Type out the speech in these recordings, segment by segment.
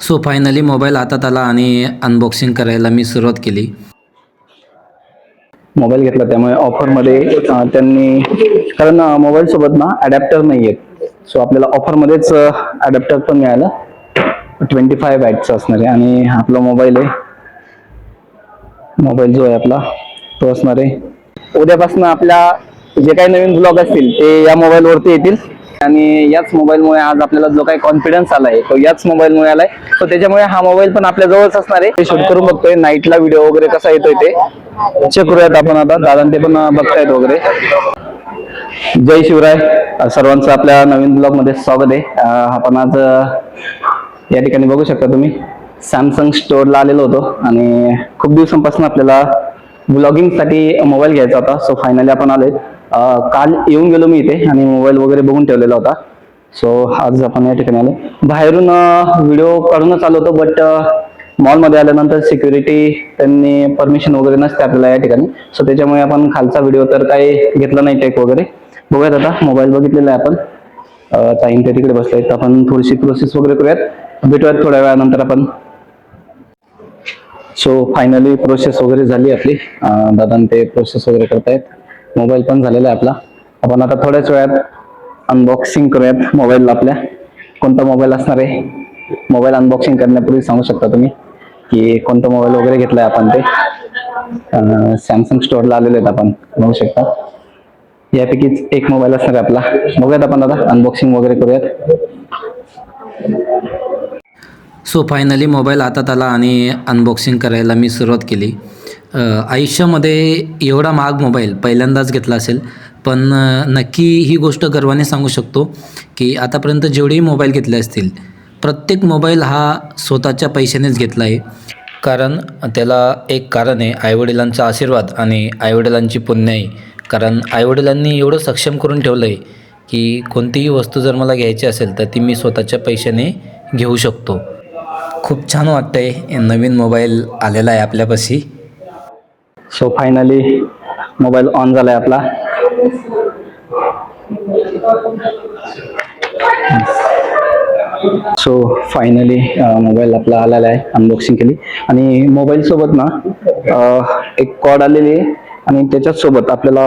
So finally mobile हातात आला आणि अनबॉक्सिंग करायला मी सुरुवात केली. मोबाईल घेतला त्यामुळे ऑफरमध्ये त्यांनी कारण मोबाईलसोबत मोबाईल सोबत ना अडॅप्टर नाही आहेत. सो आपल्याला ऑफरमध्येच अडॅप्टर पण मिळाला. ट्वेंटी फाय बॅटचं असणार आहे आणि आपला मोबाईल आहे. मोबाईल जो आहे आपला तो असणार आहे. उद्यापासून आपल्या जे काही नवीन ब्लॉग असतील ते या मोबाईलवरती येतील. आणि याच मोबाईलमुळे आज आपल्याला जो काही कॉन्फिडन्स आलाय तो याच मोबाईलमुळे आलाय. तो त्याच्यामुळे हा मोबाईल पण आपल्या जवळच असणार आहे. शूट करून बघतोय. नाईटला व्हिडिओ वगैरे कसा येतोय ते. चेक करूयात आपण आता. दादा ते पण बघतायत वगैरे. जय शिवराय. सर्वांचं आपल्या नवीन ब्लॉगमध्ये स्वागत आहे. आपण आज या ठिकाणी बघू शकता तुम्ही. सॅमसंग स्टोअरला आलेलो होतो. आणि खूप दिवसांपासून आपल्याला ब्लॉगिंगसाठी मोबाईल घ्यायचा होता. सो फायनली आपण आलोय. काल येऊन गेलो मी इथे आणि मोबाईल वगैरे बघून ठेवलेला होता. सो आज आपण या ठिकाणी आलो. बाहेरून व्हिडिओ काढूनच आलो होतो बट मॉलमध्ये आल्यानंतर सिक्युरिटी त्यांनी परमिशन वगैरे नसते आपल्याला या ठिकाणी. सो त्याच्यामुळे आपण खालचा व्हिडिओ तर काही घेतला नाही टेक वगैरे. बघूयात आता मोबाईल बघितलेला आहे आपण. ताईन ते तिकडे बसले तर आपण थोडीशी प्रोसेस वगैरे करूयात. भेटूयात थोड्या वेळानंतर आपण. सो फायनली प्रोसेस वगैरे झाली आपली. दादा ते प्रोसेस वगैरे करतायत. मोबाईल पण झालेला आहे आपला. आपण आता थोड्याच वेळात अनबॉक्सिंग करूयात मोबाईलला आपल्या. कोणता मोबाईल असणार आहे? मोबाईल अनबॉक्सिंग करण्यापूर्वी सांगू शकता तुम्ही? की कोणता मोबाईल वगैरे घेतलाय आपण ते? सॅमसंग स्टोअरला आलेले आहेत आपण. बघू शकता. यापैकीच एक मोबाईल असणार आहे आपला. बघूयात आपण आता अनबॉक्सिंग वगैरे करूयात. सो फायनली मोबाईल हातात आला आणि अनबॉक्सिंग करायला मी सुरुवात केली. आयुष्यामध्ये एवढा महाग मोबाईल पहिल्यांदाच घेतला असेल पण नक्की ही गोष्ट गर्वाने सांगू शकतो की आतापर्यंत जेवढेही मोबाईल घेतले असतील प्रत्येक मोबाईल हा स्वतःच्या पैशानेच घेतला आहे. कारण त्याला एक कारण आहे आईवडिलांचा आशीर्वाद आणि आईवडिलांची पुण्य आहे कारण आईवडिलांनी एवढं सक्षम करून ठेवलं आहे की कोणतीही वस्तू जर मला घ्यायची असेल तर ती मी स्वतःच्या पैशाने घेऊ शकतो. खूप छान वाटतं आहे नवीन मोबाईल आलेला आहे आपल्यापाशी. सो फायनली मोबाईल ऑन झालाय आपला. सो फायनली मोबाईल आपला आलेला आहे. अनबॉक्सिंग केली. आणि मोबाईल सोबत ना एक कॉड आलेली आहे. आणि त्याच्याच सोबत आपल्याला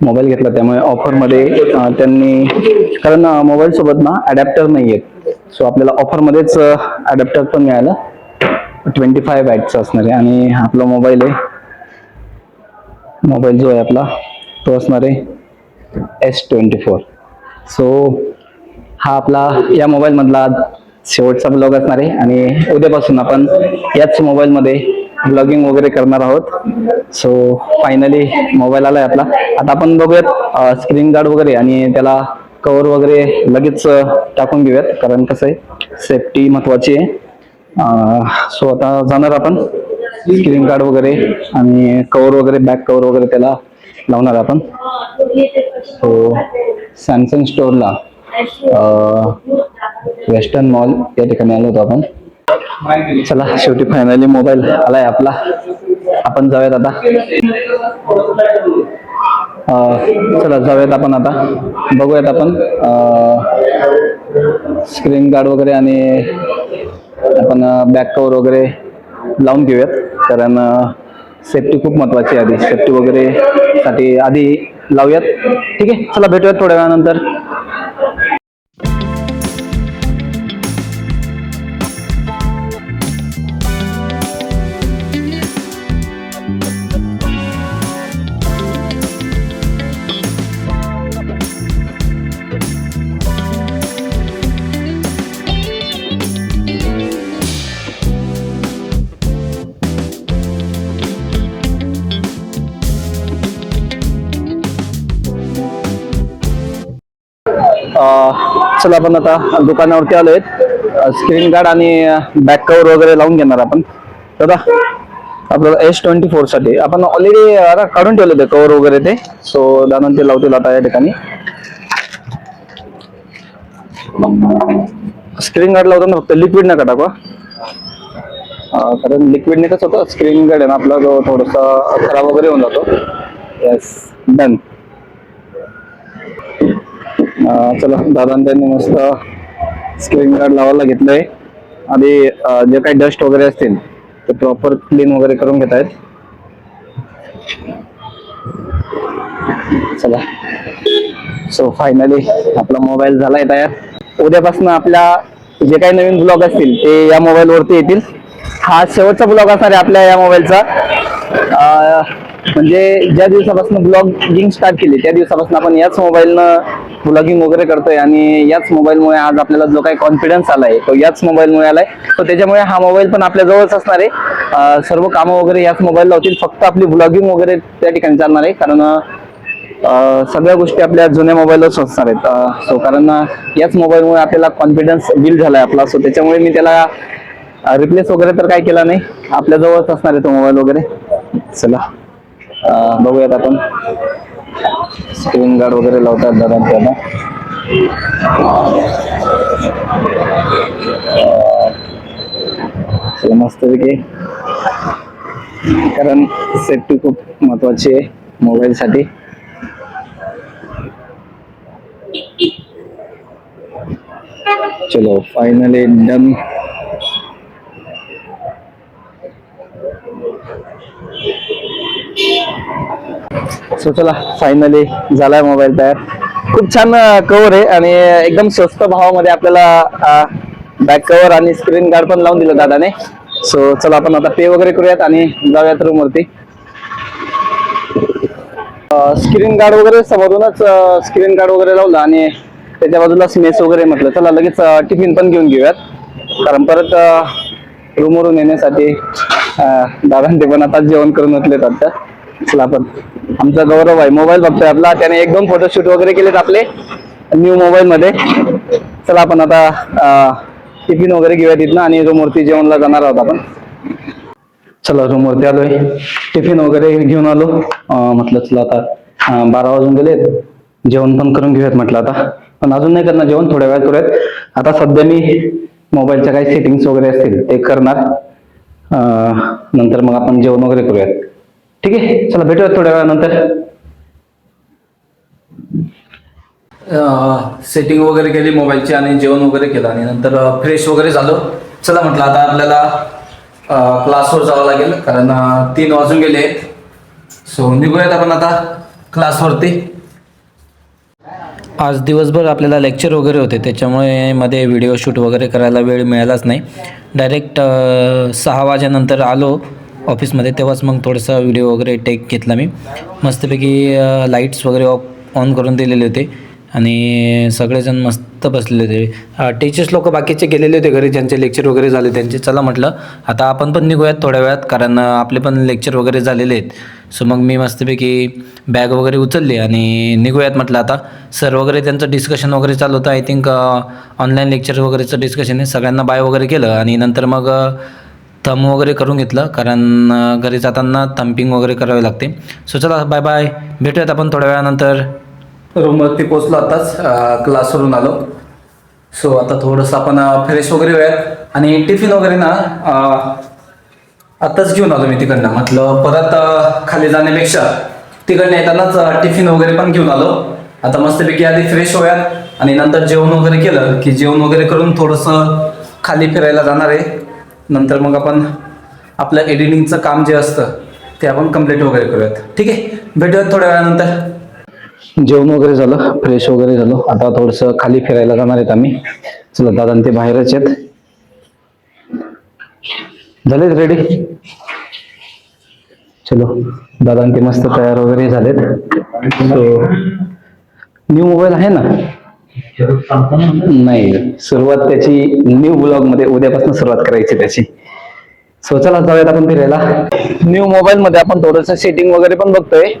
मोबाईल घेतला. त्यामुळे ऑफरमध्ये त्यांनी कारण मोबाईल सोबत ना अडॅप्टर नाही आहेत सो आपल्याला ऑफरमध्येच अडॅप्टर पण मिळालं. ट्वेंटी फाय बॅटचा असणार. आहे आणि आपला मोबाईल आहे मोबाईल जो आहे आपला तो असणार आहे एस ट्वेंटी फोर सो हा आपला या मोबाईलमधला शेवटचा ब्लॉग असणार आहे आणि उद्यापासून आपण याच मोबाईलमध्ये ब्लॉगिंग वगैरे करणार आहोत. सो फायनली मोबाईल आला आहे आपला. आता आपण बघूयात स्क्रीन गार्ड वगैरे आणि त्याला कवर वगैरे लगेच टाकून घेऊयात. कारण कसं आहे सेफ्टी महत्वाची आहे. सो आता जाणार आपण. स्क्रीन गार्ड वगैरे आणि कवर वगैरे बॅक कवर वगैरे त्याला लावणार आपण. सो सॅमसंग स्टोअरला वेस्टर्न मॉल या ठिकाणी आलो होतो आपण. चला शेवटी फायनली मोबाईल आलाय आपला. आपण जाऊयात आता. चला जाऊयात आपण आता. बघूयात आपण स्क्रीन गार्ड वगैरे आणि आपण बॅक कवर वगैरे लावून घेऊयात. कारण सेफ्टी खूप महत्वाची आहे आधी. सेफ्टी वगैरे साठी आधी लावूयात. ठीक आहे? चला भेटूयात थोड्या वेळानंतर. चला आपण आता दुकानावरती आलोय. स्क्रीन गार्ड आणि बॅक कवर वगैरे लावून घेणार आपण. दादा आपल्याला एस ट्वेंटी फोरसाठी आपण ऑलरेडी आता काढून ठेवले ते कवर वगैरे ते. सो दादा ते लावतील आता या ठिकाणी. स्क्रीन गार्ड लावताना फक्त लिक्विड नका टाकू. अं, कारण लिक्विडने कसं होतं स्क्रीन गार्ड आहे ना आपला जो थोडासा खराब वगैरे होऊन जातो. येस डन चला दादा त्यांनी मस्त स्क्रीन गार्ड लावायला घेतलंय. आधी जे काही डस्ट वगैरे असतील ते प्रॉपर क्लीन वगैरे करून घेत आहेत. चला. सो फायनली आपला मोबाईल झालाय तयार. उद्यापासून आपल्या जे काही नवीन ब्लॉग असतील ते या मोबाईल वरती येतील. हा शेवटचा ब्लॉग असणार आहे आपल्या या मोबाईलचा म्हणजे ज्या दिवसापासून ब्लॉगिंग स्टार्ट केली त्या दिवसापासून आपण याच मोबाईलनं ब्लॉगिंग वगैरे करतोय आणि याच मोबाईलमुळे आज आपल्याला जो काही कॉन्फिडन्स आलाय तो याच मोबाईलमुळे आलाय. तो त्याच्यामुळे हा मोबाईल पण आपल्या जवळच असणार आहे. सर्व कामं वगैरे याच मोबाईलला होतील. फक्त आपली ब्लॉगिंग वगैरे त्या ठिकाणी चालणार आहे. कारण सगळ्या गोष्टी आपल्या जुन्या मोबाईलवरच असणार आहेत. सो कारण याच मोबाईलमुळे आपल्याला कॉन्फिडन्स बिल्ड झालाय आपला. सो त्याच्यामुळे मी त्याला रिप्लेस वगैरे तर काय केला नाही. आपल्या जवळच असणार आहे तो मोबाईल वगैरे. चला बघूयात आपण. स्क्रीन गार्ड वगैरे लावतात दादा ते मस्तपैकी कारण सेफ्टी खूप महत्वाची आहे मोबाईलसाठी चलो फायनली डन सो चला फायनली झालाय मोबाईल तयार. खूप छान कव्हर आहे आणि एकदम स्वस्त भावामध्ये आपल्याला बॅक कव्हर आणि स्क्रीन गार्ड पण लावून दिलं दादाने. सो चला आपण आता पे वगैरे करूयात आणि जाऊयात रूम वरती. स्क्रीन गार्ड वगैरे समोरूनच स्क्रीन गार्ड वगैरे लावलं आणि त्याच्या बाजूला स्मेस वगैरे म्हटलं. चला लगेच टिफिन पण घेऊन घेऊयात. कारण परत रूमवरून येण्यासाठी दादा ते पण आता जेवण करून उठलेत जातात चला आपण आमचा गौरव आहे. मोबाईल बघतोय आपला. त्याने एक दोन फोटोशूट वगैरे केलेत आपले. न्यू मोबाईल मध्ये. चला आपण आता टिफिन वगैरे घेऊया तिथनं आणि रूमवरती जेवणला जाणार आहोत आपण. चला रूमवरती आलोय. टिफिन वगैरे घेऊन आलो. म्हटलं चला आता बारा वाजून गेलेत. जेवण पण करून घेऊयात म्हटलं आता. पण अजून नाही करणार जेवण थोड्या वेळात करूयात. आता सध्या मी मोबाईलच्या काही सेटिंग्स वगैरे असतील ते करणार. नंतर मग आपण जेवण वगैरे करूयात. ठीक आहे चला भेटूयात थोड्या वेळानंतर. सेटिंग वगैरे केली मोबाईलची आणि जेवण वगैरे केलं आणि नंतर फ्रेश वगैरे झालो. चला म्हटलं आता आपल्याला क्लासवर जावं लागेल कारण तीन वाजून गेले सो निघूयात आपण आता क्लासवरती आज दिवसभर आपल्याला लेक्चर वगैरे होते त्याच्यामुळे मध्ये व्हिडिओ शूट वगैरे करायला वेळ मिळालाच नाही. डायरेक्ट सहा वाजेनंतर आलो. ऑफिसमध्ये तेव्हाच मग थोडंसं व्हिडिओ वगैरे टेक घेतला मी. मस्तपैकी लाईट्स वगैरे ऑफ ऑन करून दिलेले होते. आणि सगळेजण मस्त बसलेले होते. टीचर्स लोक बाकीचे गेलेले होते घरी ज्यांचे लेक्चर वगैरे झाले त्यांचे. चला म्हटलं आता आपण पण निघूयात थोड्या वेळात कारण आपले पण लेक्चर वगैरे झालेले आहेत. सो मग मी मस्तपैकी बॅग वगैरे उचलली आणि निघूयात म्हटलं आता. सर वगैरे त्यांचं डिस्कशन वगैरे चालू होतं. आय थिंक ऑनलाईन लेक्चर वगैरेचं डिस्कशन आहे. सगळ्यांना बाय वगैरे केलं. आणि नंतर मग थम वगैरे करून घेतलं कारण घरी जाताना थम्पिंग वगैरे करावे लागते. सो चला बाय बाय भेटूयात आपण थोड्या वेळानंतर. रूमवरती पोचलो आताच क्लासवरून आलो. सो आता थोडंसं आपण फ्रेश वगैरे होऊयात. आणि टिफिन वगैरे ना आत्ताच घेऊन आलो मी तिकडनं. म्हटलं परत खाली जाण्यापेक्षा तिकडनं येतानाच टिफिन वगैरे पण घेऊन आलो. आता मस्तपैकी आधी फ्रेश होऊयात. आणि नंतर जेवण वगैरे केलं की जेवण वगैरे करून थोडंसं खाली फिरायला जाणार आहे. नंतर मग आपण आपलं एडिटिंगचं काम जे असतं ते आपण कंप्लीट वगैरे करूयात. ठीक आहे? भेटूयात थोड्या वेळानंतर. जेवण वगैरे झालं फ्रेश वगैरे झालो. आता थोडस खाली फिरायला जाणार आहेत आम्ही. चला दादा ते बाहेरच आहेत. झालेत रेडी चलो दादा ते मस्त तयार वगैरे झालेत. सो न्यू मोबाईल आहे ना? नाही सुरुवात त्याची न्यू ब्लॉगमध्ये उद्यापासून सुरुवात करायची त्याची. सो चला जाऊयात आपण फिरायला. न्यू मोबाईल मध्ये आपण थोडस सेटिंग वगैरे पण बघतोय.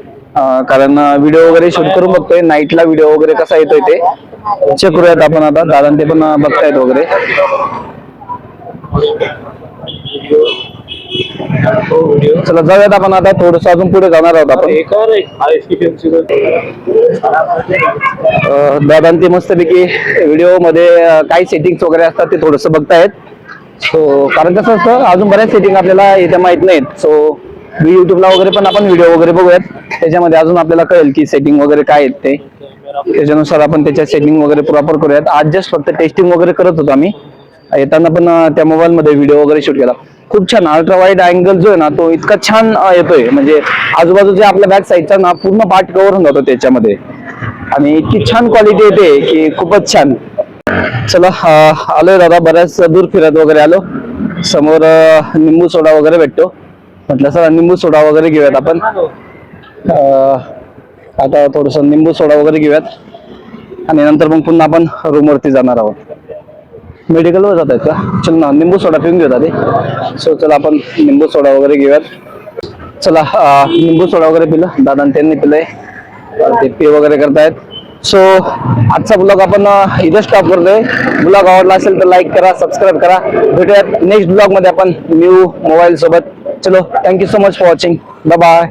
कारण व्हिडिओ वगैरे शूट करून बघतोय. नाईटला व्हिडिओ वगैरे कसा येतोय ते. चेक करूयात आपण आता. दादा ते पण बघतायत वगैरे. चला जाऊयात आपण आता थोडस अजून पुढे जाणार आहोत आपण. अं, दादा ते मस्तपैकी व्हिडिओमध्ये काही सेटिंग्स वगैरे असतात ते थोडस बघतायत. सो कारण कसं असतं अजून बऱ्याच सेटिंग आपल्याला येत्या माहीत नाहीत. सो मी युट्यूबला वगैरे पण आपण व्हिडिओ वगैरे बघूयात. त्याच्यामध्ये अजून आपल्याला कळेल की सेटिंग वगैरे काय आहेत ते. त्याच्यानुसार आपण त्याच्या सेटिंग वगैरे प्रॉपर करूयात. आज जस्ट फक्त टेस्टिंग वगैरे करत होतो आम्ही. येताना पण त्या मोबाईल मध्ये व्हिडिओ वगैरे शूट केला. खूप छान अल्ट्रा वाईड अँगल जो आहे ना तो इतका छान येतोय. म्हणजे आजूबाजूच्या आपल्या बॅक साईडचा ना पूर्ण पार्ट कव्हर होऊन जातो त्याच्यामध्ये. आणि इतकी छान क्वालिटी येते की खूपच छान. चला आलोय दादा बऱ्याच दूर फिरत वगैरे आलो. समोर निंबू सोडा वगैरे भेटतो. म्हटलं सर निंबू सोडा वगैरे घेऊयात आपण. आता थोडस निंबू सोडा वगैरे घेऊयात. आणि नंतर मग पुन्हा आपण रूमवरती जाणार आहोत. मेडिकलवर जात आहेत का? चल ना निंबू सोडा पिऊन घेऊ आधी. सो चला आपण निंबू सोडा वगैरे घेऊयात. चला निंबू सोडा वगैरे पिलं. दादा त्यांनी पिलंय. ते पे वगैरे करतायत. सो आजचा ब्लॉग आपण इथं स्टॉप करतोय. ब्लॉग आवडला असेल तर लाईक करा सबस्क्राईब करा. भेटूयात नेक्स्ट ब्लॉगमध्ये आपण न्यू मोबाईल सोबत. चलो thank you so much for watching bye